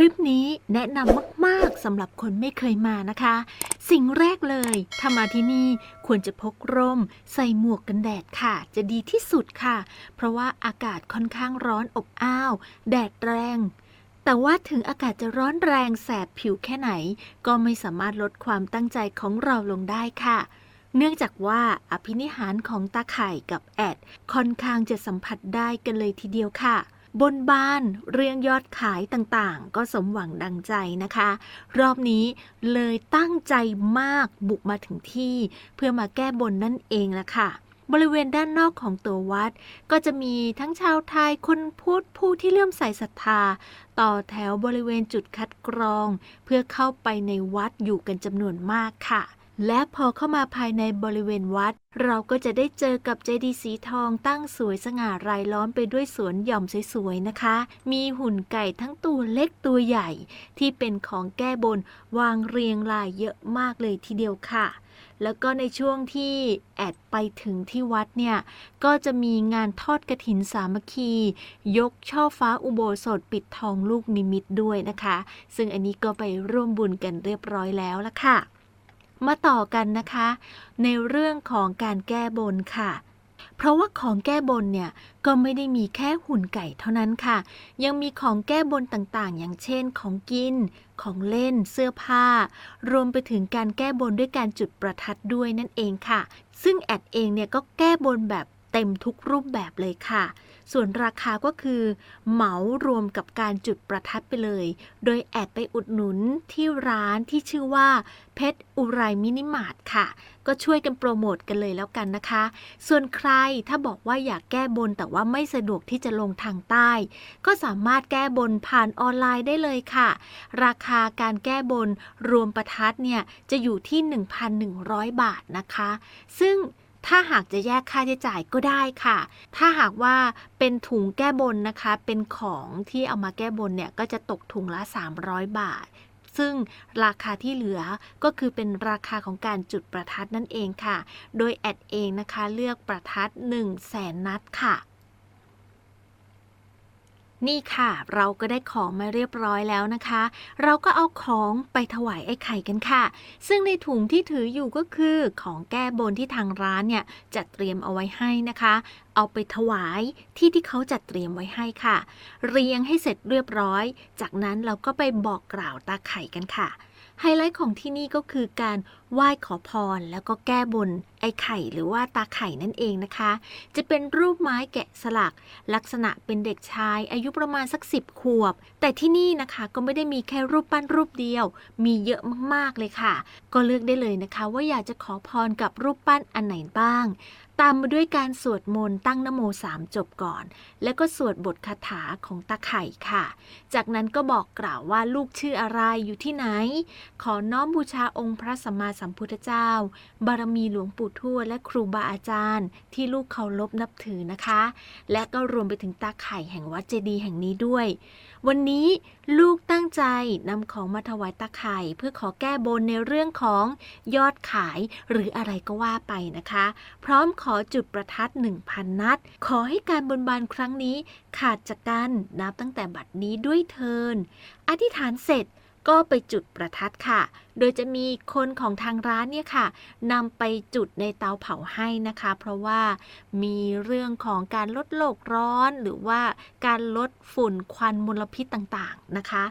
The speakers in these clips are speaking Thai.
ริปนี้แนะนำมาก ๆสำหรับคนไม่เคยมานะคะ สิ่งแรกเลยถ้ามาที่นี่ควรจะพกร่ม ใส่หมวกกันแดดค่ะ จะดีที่สุดค่ะ เพราะว่าอากาศค่อนข้างร้อนอบอ้าว แดดแรง แต่ว่าถึงอากาศจะร้อนแรงแสบผิวแค่ไหน ก็ไม่สามารถลดความตั้งใจของเราลงได้ค่ะเนื่องจากว่าอภินิหารของตาไข่กับแอดค่อนข้างจะสัมผัสได้กันเลยทีเดียวค่ะ บนบานเรื่องยอดขายต่างๆ ก็สมหวังดังใจนะคะ รอบนี้เลยตั้งใจมากบุกมาถึงที่ เพื่อมาแก้บนนั่นเองละค่ะบริเวณด้านนอกของตัววัด ก็จะมีทั้งชาวไทยคนพูดผู้ที่เลื่อมใสศรัทธา ต่อแถวบริเวณจุดคัดกรอง เพื่อเข้าไปในวัดอยู่กันจำนวนมากค่ะ และพอเข้ามาภายในบริเวณวัด เราก็จะได้เจอกับเจดีย์สีทองตั้งสวยสง่ารายล้อมไปด้วยสวนหย่อมสวยๆนะคะ มีหุ่นไก่ทั้งตัวเล็กตัวใหญ่ ที่เป็นของแก้บนวางเรียงรายเยอะมากเลยทีเดียวค่ะแล้วก็ในช่วงที่แอดไปถึงที่วัดเนี่ย ก็จะมีงานทอดกระถินสามัคคี ยกช่อฟ้าอุโบสถปิดทองลูกนิมิตด้วยนะคะ ซึ่งอันนี้ก็ไปร่วมบุญกันเรียบร้อยแล้วละค่ะ มาต่อกันนะคะ ในเรื่องของการแก้บนค่ะ เพราะว่าของแก้บนเนี่ยก็ไม่ได้มีแค่หุ่นไก่เท่านั้นค่ะ ยังมีของแก้บนต่างๆ อย่างเช่น ของกิน ของเล่น เสื้อผ้า รวมไปถึงการแก้บนด้วยการจุดประทัดด้วยนั่นเองค่ะ ซึ่งแอดเองเนี่ยก็แก้บนแบบ เต็มทุกรูปแบบเลยค่ะ ส่วนราคาก็คือเหมารวมกับการจุดประทัดไปเลย โดยแอดไปอุดหนุนที่ร้านที่ชื่อว่าเพชรอุไรมินิมาร์ทค่ะ ก็ช่วยกันโปรโมทกันเลยแล้วกันนะคะ ส่วนใครถ้าบอกว่าอยากแก้บนแต่ว่าไม่สะดวกที่จะลงทางใต้ ก็สามารถแก้บนผ่านออนไลน์ได้เลยค่ะ ราคาการแก้บนรวมประทัดเนี่ยจะอยู่ที่ 1,100 บาทนะคะ ซึ่ง ถ้าหากจะแยกค่าใช้จ่ายก็ได้ค่ะ ถ้าหากว่าเป็นถุงแก้บนนะคะ เป็นของที่เอามาแก้บนเนี่ยก็จะตกถุงละ 300 บาท ซึ่งราคาที่เหลือก็คือเป็นราคาของการจุดประทัดนั่นเองค่ะ โดยแอดเองนะคะเลือกประทัด 1 0 0 0 0แสนนัดค่ะ นี่ค่ะ เราก็ได้ของมาเรียบร้อยแล้วนะคะ เราก็เอาของไปถวายไอ้ไข่กันค่ะ ซึ่งในถุงที่ถืออยู่ก็คือของแก้บนที่ทางร้านเนี่ยจัดเตรียมเอาไว้ให้นะคะ เอาไปถวายที่ที่เขาจัดเตรียมไว้ให้ค่ะ เรียงให้เสร็จเรียบร้อย จากนั้นเราก็ไปบอกกล่าวตาไข่กันค่ะ ไฮไลท์ของที่นี่ก็คือการไหว้ขอพรแล้วก็แก้บนไอ้ไข่หรือว่าตาไข่นั่นเองนะคะ จะเป็นรูปไม้แกะสลัก ลักษณะเป็นเด็กชาย อายุประมาณสักสิบขวบ แต่ที่นี่นะคะก็ไม่ได้มีแค่รูปปั้นรูปเดียว มีเยอะมากๆเลยค่ะ ก็เลือกได้เลยนะคะ ว่าอยากจะขอพรกับรูปปั้นอันไหนบ้าง ตามมาด้วยการสวดมนต์ตั้งนโมสามจบก่อน แล้วก็สวดบทคาถาของตาไข่ค่ะ จากนั้นก็บอกกล่าวว่าลูกชื่ออะไรอยู่ที่ไหน ขอน้อมบูชาองค์พระสัมมาสัมพุทธเจ้า บารมีหลวงปู่ทวดและครูบาอาจารย์ ที่ลูกเคารพนับถือนะคะ และก็รวมไปถึงตาไข่แห่งวัดเจดีย์แห่งนี้ด้วย วันนี้ลูกตั้งใจนำของมาถวายตาไข่เพื่อขอแก้บนในเรื่องของยอดขายหรืออะไรก็ว่าไปนะคะ พร้อมขอจุดประทัด 1,000 นัด ขอให้การบนบานครั้งนี้ขาดจากกันนับตั้งแต่บัดนี้ด้วยเทิน อธิษฐานเสร็จ ก็ไปจุดประทัดค่ะ โดยจะมีคนของทางร้านเนี่ยค่ะนำไปจุดในเตาเผาให้นะคะ เพราะว่ามีเรื่องของการลดโลกร้อน หรือว่าการลดฝุ่นควันมลพิษต่างๆนะคะ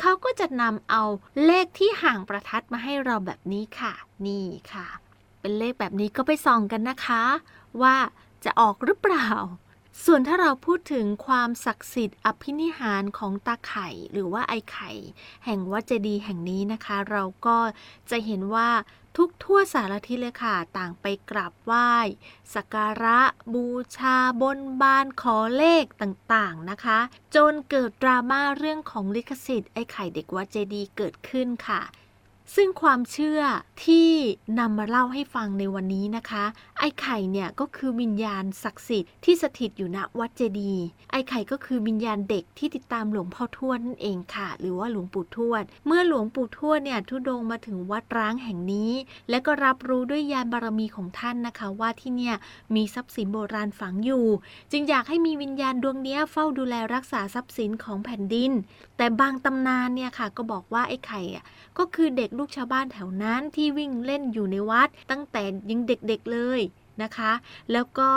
เขาก็จะนำเอาเลขที่ห่างประทัดมาให้เราแบบนี้ค่ะ นี่ค่ะ เป็นเลขแบบนี้ก็ไปส่องกันนะคะ ว่าจะออกหรือเปล่า ส่วนถ้าเราพูดถึงความศักดิ์สิทธิ์อภินิหารของตาไข่หรือว่าไอไข่ แห่งวัดเจดีย์แห่งนี้นะคะ เราก็จะเห็นว่าทุกทั่วสารทิศเลยค่ะ ต่างไปกราบไหว้สักการะบูชาบนบานขอเลขต่างๆนะคะ จนเกิดดราม่าเรื่องของลิขสิทธิ์ไอไข่เด็กวัดเจดีย์เกิดขึ้นค่ะ ซึ่งความเชื่อที่นำมาเล่าให้ฟังในวันนี้นะคะ ไอ้ไข่เนี่ยก็คือวิญญาณศักดิ์สิทธิ์ที่สถิตอยู่ณวัดเจดีย์ไอ้ไข่ก็คือวิญญาณเด็กที่ติดตามหลวงพ่อทวดนั่นเองค่ะ หรือว่าหลวงปู่ทวด เมื่อหลวงปู่ทวดเนี่ยทุดงมาถึงวัดร้างแห่งนี้ และก็รับรู้ด้วยญาณบารมีของท่านนะคะ ว่าที่เนี่ยมีทรัพย์สินโบราณฝังอยู่ จึงอยากให้มีวิญญาณดวงนี้เฝ้าดูแลรักษาทรัพย์สินของแผ่นดิน แต่บางตำนานเนี่ยค่ะก็บอกว่าไอ้ไข่ก็คือเด็กลูกชาวบ้านแถวนั้นที่วิ่งเล่นอยู่ในวัดตั้งแต่ยังเด็กๆเลยนะคะ แล้วก็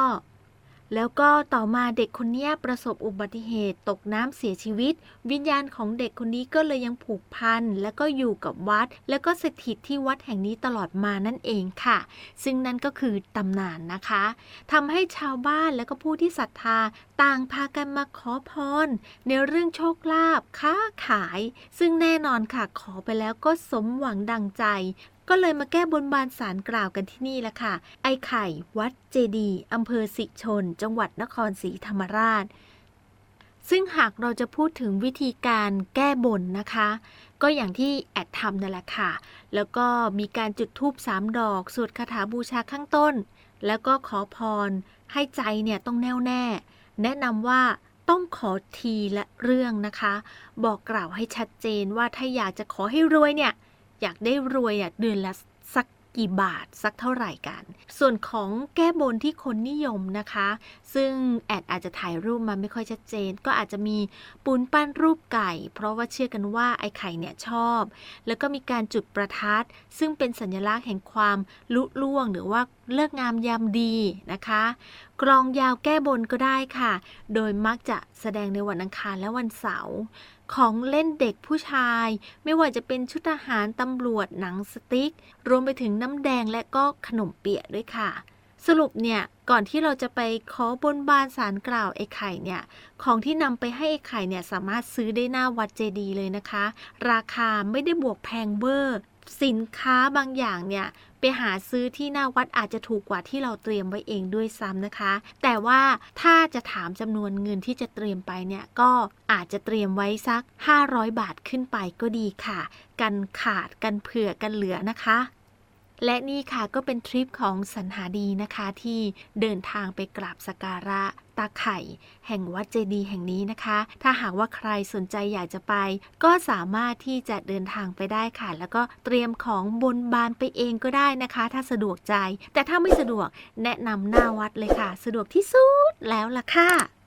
แล้วก็ต่อมาเด็กคนนี้ประสบอุบัติเหตุตกน้ำเสียชีวิต วิญญาณของเด็กคนนี้ก็เลยยังผูกพัน แล้วก็อยู่กับวัด แล้วก็สถิตที่วัดแห่งนี้ตลอดมานั่นเองค่ะ ซึ่งนั่นก็คือตำนานนะคะทำให้ชาวบ้านและก็ผู้ที่ศรัทธาต่างพากันมาขอพร ในเรื่องโชคลาภค้าขาย ซึ่งแน่นอนค่ะขอไปแล้วก็สมหวังดังใจ ก็เลยมาแก้บนบานสารกล่าวกันที่นี่แหละค่ะ ไอ้ไข่ วัดเจดีอำเภอสิชน จังหวัดนครศรีธรรมราช ซึ่งหากเราจะพูดถึงวิธีการแก้บนนะคะ ก็อย่างที่แอดทำนั่นแหละค่ะ แล้วก็มีการจุดธูปสามดอก สวดคาถาบูชาข้างต้น แล้วก็ขอพร ให้ใจเนี่ยต้องแน่วแน่ แนะนำว่าต้องขอทีละเรื่องนะคะ บอกกล่าวให้ชัดเจนว่าถ้าอยากจะขอให้รวยเนี่ย อยากได้รวยอะเดือนละสักกี่บาทสักเท่าไหร่กัน ส่วนของแก้บนที่คนนิยมนะคะ ซึ่งแอดอาจจะถ่ายรูปมาไม่ค่อยชัดเจน ก็อาจจะมีปูนปั้นรูปไก่ เพราะว่าเชื่อกันว่าไอ้ไข่เนี่ยชอบ แล้วก็มีการจุดประทัด ซึ่งเป็นสัญลักษณ์แห่งความลุล่วง หรือว่าเลิกงามยามดีนะคะ กลองยาวแก้บนก็ได้ค่ะ โดยมักจะแสดงในวันอังคารและวันเสาร์ของเล่นเด็กผู้ชาย ไม่ว่าจะเป็นชุดทหารตำรวจหนังสติ๊ก รวมไปถึงน้ำแดงและก็ขนมเปียกด้วยค่ะ สรุปเนี่ย ก่อนที่เราจะไปขอบนบานสารกล่าวไอ้ไข่เนี่ย ของที่นำไปให้ไอ้ไข่เนี่ยสามารถซื้อได้หน้าวัดเจดีย์เลยนะคะ ราคาไม่ได้บวกแพงเวอร์ สินค้าบางอย่างเนี่ยไปหาซื้อที่หน้าวัดอาจจะถูกกว่าที่เราเตรียมไว้เองด้วยซ้ำนะคะ แต่ว่าถ้าจะถามจำนวนเงินที่จะเตรียมไปเนี่ยก็อาจจะเตรียมไว้สัก 500 บาทขึ้นไปก็ดีค่ะ กันขาดกันเผื่อกันเหลือนะคะและนี่ค่ะก็เป็นทริปของสันหาดีนะคะที่เดินทางไปกราบสักการะ ตาไข่ แห่งวัดเจดีย์แห่งนี้นะคะ ถ้าหากว่าใครสนใจอยากจะไป ก็สามารถที่จะเดินทางไปได้ค่ะ แล้วก็เตรียมของบนบานไปเองก็ได้นะคะ ถ้าสะดวกใจ แต่ถ้าไม่สะดวกแนะนำหน้าวัดเลยค่ะ สะดวกที่สุดแล้วล่ะค่ะ